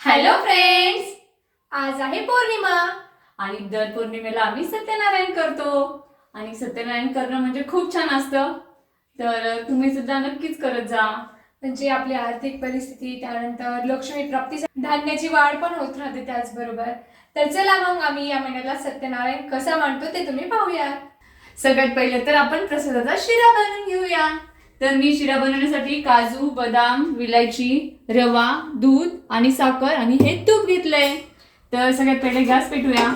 Hello friends आज आहे पौर्णिमा. आणि दर पौर्णिमेला आम्ही सत्यनारायण करतो. आणि सत्यनारायण करणं म्हणजे खूप छान असतं. तर तुम्ही सुद्धा नक्कीच करत जा. म्हणजे आपली आर्थिक परिस्थिती त्यानंतर लक्ष्मी प्राप्ती धान्याची वाढ पण होत राहते त्याचबरोबर. तर चला मग आम्ही या महिन्याला सत्यनारायण कसा मांडतो ते तुम्ही पाहूया सगळ्यात पहिले तर आपण प्रसादाचा शिरा बनवून घेऊया. तर मी शिरा बनवण्यासाठी काजू बदाम विलायची रवा दूध आणि साखर आणि हे तूप घेतलंय. तर सगळ्यात पहिले गॅस पेटूया.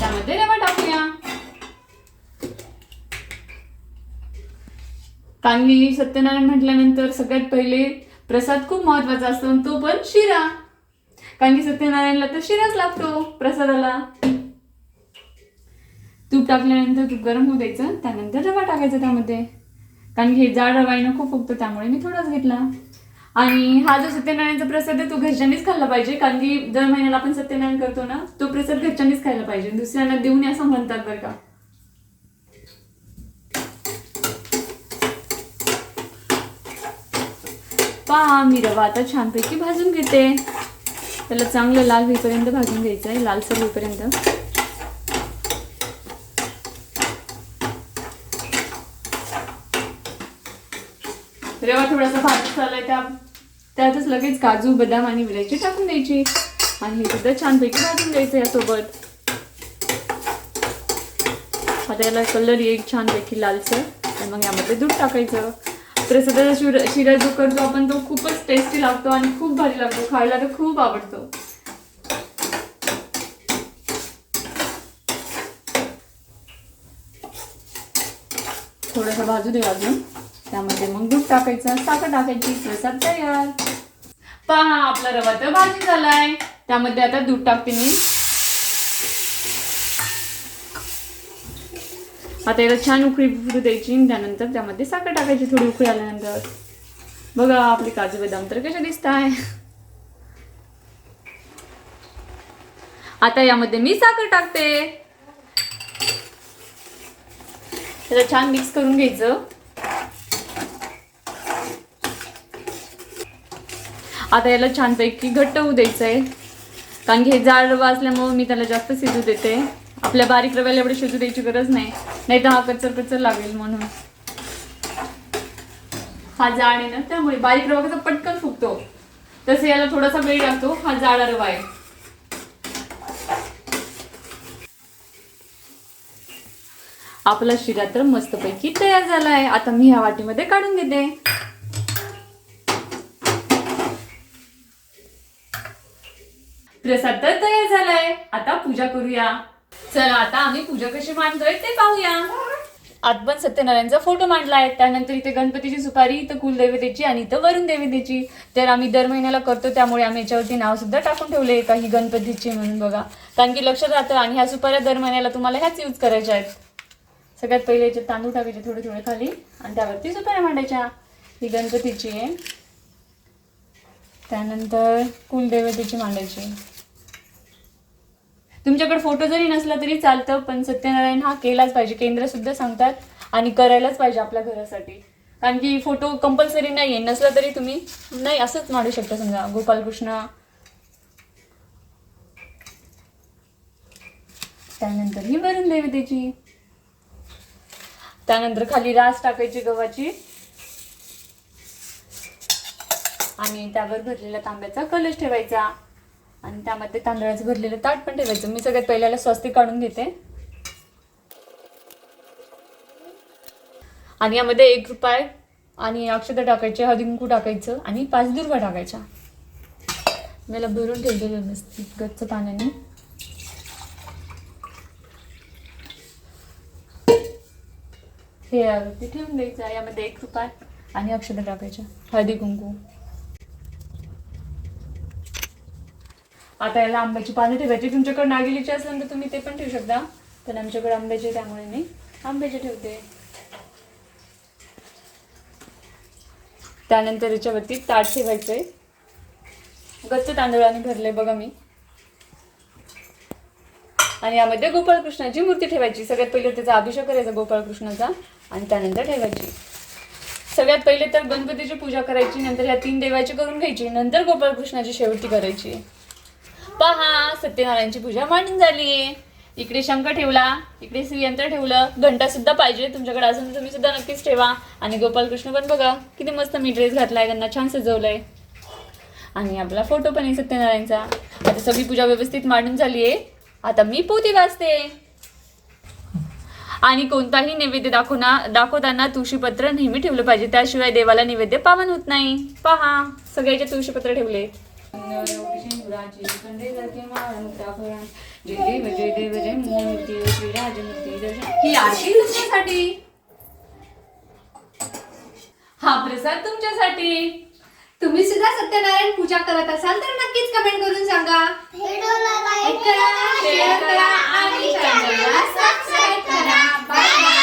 त्यामध्ये रवा टाकूया. कारण सत्यनारायण म्हटल्यानंतर सगळ्यात पहिले प्रसाद खूप महत्त्वाचा असतो आणि तो पण शिरा. कारण की सत्यनारायणला तर शिराच लागतो प्रसादाला. तूप टाकल्यानंतर तूप गरम होऊ द्यायचं त्यानंतर रवा टाकायचा त्यामध्ये. कारण की हे जाड रवा खूप फुगतं त्यामुळे मी थोडाच घेतला. आणि हा जो सत्यनारायणचा प्रसाद आहे तो घरच्यांनीच खाल्ला पाहिजे. कारण की दर महिन्याला आपण सत्यनारायण करतो ना तो प्रसाद घरच्यांनीच खायला पाहिजे. दुसऱ्यांना देऊ नये असं म्हणतात बरं का. पहा मी रवा आता छानपैकी भाजून घेते. त्याला चांगलं लाल होईपर्यंत भाजून घ्यायचं आहे. लालसर होईपर्यंत. रवा थोडासा भाजत झालाय त्या त्यातच लगेच काजू बदाम आणि विलायची टाकून द्यायची. आणि हे सुद्धा छानपैकी भाजून द्यायचं यासोबत. आता याला कलर येईल छानपैकी लालसर. आणि मग यामध्ये दूध टाकायचं. प्रसादाचा शिरा शिरा जो करतो आपण तो खूपच टेस्टी लागतो आणि खूप भारी लागतो. खायला तर खूप आवडतो. थोडंसं भाजू दे अजून. त्यामध्ये मग दूध टाकायचं साखर टाकायची प्रसाद तयार. पहा आपला रवा तर भाजी झालाय. त्यामध्ये आता दूध टाकते मी. आता याला छान उकळी फुटू द्यायची त्यानंतर त्यामध्ये साखर टाकायची थोडी उकळी आल्यानंतर. बघा आपले काजू बदाम तर कसे दिसत आहे आता यामध्ये मी साखर टाकते. त्याला छान मिक्स करून घ्यायचं. आता याला छानपैकी घट्ट होऊ द्यायचं आहे कारण की हे जाड रवा असल्यामुळे मी त्याला जास्त शिजू देते. आपल्या बारीक रव्याला एवढे शिजू द्यायची गरज नाही. नाही तर हा कचर कचर लागेल म्हणून. हा जाड आहे ना त्यामुळे बारीक रवा कसा पटकन फुगतो. तसे याला थोडासा वेळ लागतो. हा जाडा रवा आहे. आपला शिरा तर मस्तपैकी तयार झाला आहे आता मी ह्या वाटीमध्ये काढून घेते. प्रसाद तर तयार झालाय. आता पूजा करूया. चला आता आम्ही पूजा कशी मांडतोय ते पाहूया. आत पण सत्यनारायणचा फोटो मांडलाय. त्यानंतर इथे गणपतीची सुपारी इथं कुलदेवतेची आणि इथं वरुण देवतेची तर आम्ही दर महिन्याला करतो त्यामुळे आम्ही याच्यावरती नाव सुद्धा टाकून ठेवले का ही गणपतीची म्हणून बघा. कारण की लक्षात राहतं आणि ह्या सुपाऱ्या दर महिन्याला तुम्हाला ह्याच यूज करायच्या आहेत. सगळ्यात पहिले याच्यात तांदूळ टाकायचे थोडे थोडे खाली आणि त्यावरती सुपाऱ्या मांडायच्या. ही गणपतीची आहे. त्यानंतर कुलदेवतेची मांडायची. तुमच्याकडे फोटो जरी नसला तरी चालतं पण सत्यनारायण हा केलाच पाहिजे. केंद्र सुद्धा सांगतात आणि करायलाच पाहिजे आपल्या घरासाठी. कारण की फोटो कंपल्सरी नाही आहे नसला तरी तुम्ही नाही असंच मांडू शकता समजा. गोपालकृष्ण. त्यानंतर ही वरुण देवतेची त्यानंतर खाली रास टाकायची गव्हाची. आणि त्यावर भरलेला तांब्याचा कलश ठेवायचा. आणि त्यामध्ये तांदळाचं भरलेलं ताट पण ठेवायचं. मी सगळ्यात पहिल्याला स्वस्तिक काढून घेते. आणि यामध्ये एक रुपये आणि अक्षता टाकायचे हळदिंकू टाकायचं आणि पाच दुर्वा टाकायच्या. मला भरून ठेवलेलं व्यवस्थित गच्च पाण्याने. हे ठेवून द्यायचं. यामध्ये एक रुपये आणि अक्षता टाकायच्या. हळदी कुंकू आता याला आंब्याची पानं ठेवायची. तुमच्याकडे नागिलीची असल्यानंतर तुम्ही ते पण ठेवू शकता. पण आमच्याकडे आंब्याचे त्यामुळे मी आंब्याचे ठेवते. त्यानंतर याच्यावरती ताट ठेवायचंय. गच्च तांदूळाने भरले बघा मी. आणि यामध्ये गोपाळकृष्णाची मूर्ती ठेवायची. सगळ्यात पहिले त्याचा अभिषेक करायचा गोपाळकृष्णाचा आणि त्यानंतर ठेवायची. सगळ्यात पहिले तर गणपतीची पूजा करायची नंतर ह्या तीन देवाची करून घ्यायची नंतर गोपाळकृष्णाची शेवटी करायची. पहा सत्यनारायणची पूजा मांडून झाली. इकडे शंख ठेवला इकडे श्रीयंत्र ठेवलं. घंटा सुद्धा पाहिजे तुमच्याकडे असून तुम्ही सुद्धा नक्कीच ठेवा. आणि गोपालकृष्ण पण बघा किती मस्त मी ड्रेस घातलाय त्यांना छान सजवलंय. आणि आपला फोटो पण आहे सत्यनारायणचा. आता सगळी पूजा व्यवस्थित मांडून झाली आहे. आता मी पोती वाचते. आणि कोणताही नैवेद्य दाखवना दाखवताना तुळशीपत्र नेहमी ठेवलं पाहिजे. त्याशिवाय देवाला नैवेद्य पावन होत नाही. पहा सगळ्याचे तुळशीपत्र ठेवले. जय देव जय देव जय मूर्ती श्री राजमूर्ती दर्शन ही आरती तुमच्यासाठी? हा प्रसाद तुमच्यासाठी। तुम्ही सुद्धा सत्यनारायण पूजा करत असाल तर नक्कीच कमेंट करून सांगा. करा शेअर करा आणि चॅनलला सबस्क्राईब करा. बाय